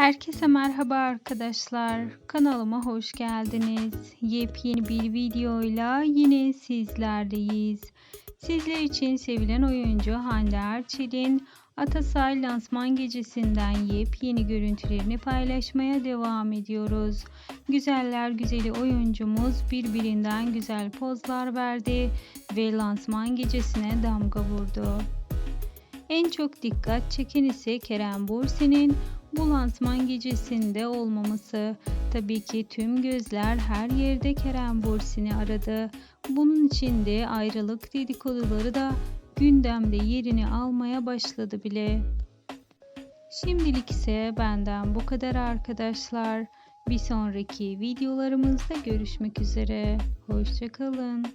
Herkese merhaba arkadaşlar. Kanalıma hoş geldiniz. Yepyeni bir videoyla yine sizlerleyiz. Sizler için sevilen oyuncu Hande Erçel'in Atasay lansman gecesinden yepyeni görüntülerini paylaşmaya devam ediyoruz. Güzeller güzeli oyuncumuz birbirinden güzel pozlar verdi ve lansman gecesine damga vurdu. En çok dikkat çeken ise Kerem Bürsin'in bu lansman gecesinde olmaması. Tabii ki tüm gözler her yerde Kerem Bürsin'i aradı. Bunun için de ayrılık dedikoduları da gündemde yerini almaya başladı bile. Şimdilik ise benden bu kadar arkadaşlar. Bir sonraki videolarımızda görüşmek üzere. Hoşçakalın.